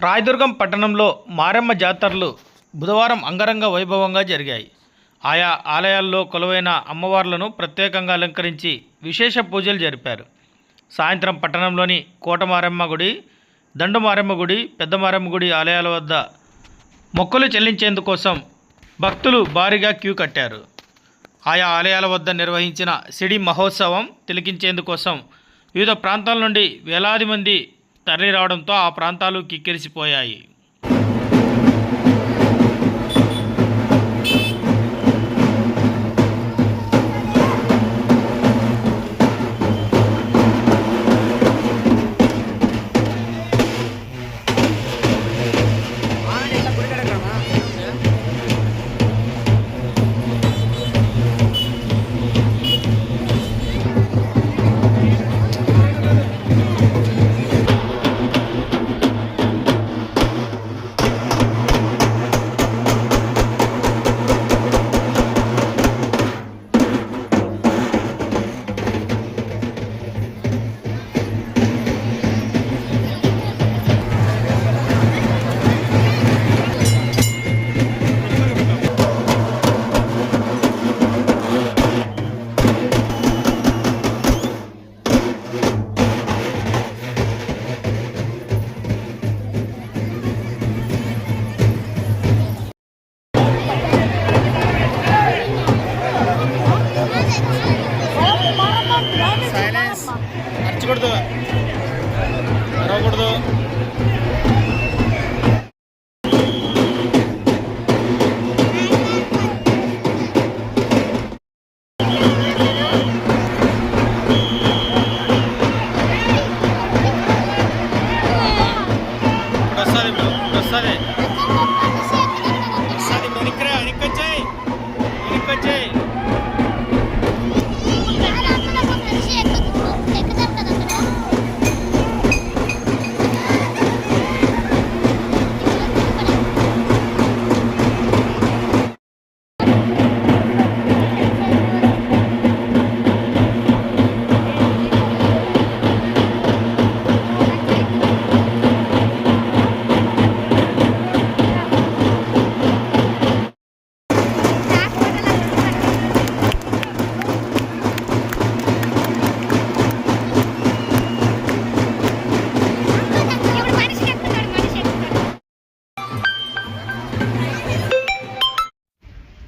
రాయదుర్గం పట్టణంలో మారెమ్మ జాతరలు బుధవారం అంగరంగ వైభవంగా జరిగాయి. ఆయా ఆలయాల్లో కొలువైన అమ్మవార్లను ప్రత్యేకంగా అలంకరించి విశేష పూజలు జరిపారు. సాయంత్రం పట్టణంలోని కోటమారెమ్మ గుడి దండుమారెమ్మ గుడి పెద్దమారెమ్మ గుడి ఆలయాల వద్ద మొక్కలు చెల్లించేందుకోసం భక్తులు భారీగా క్యూ కట్టారు. ఆయా ఆలయాల వద్ద నిర్వహించిన సిడి మహోత్సవం తిలకించేందుకోసం వివిధ ప్రాంతాల నుండి వేలాది మంది తరలి రావడంతో ఆ ప్రాంతాలు కిక్కిరిసిపోయాయి. అరచకూడదు అరవకూడదు ఇప్పుడు వస్తుంది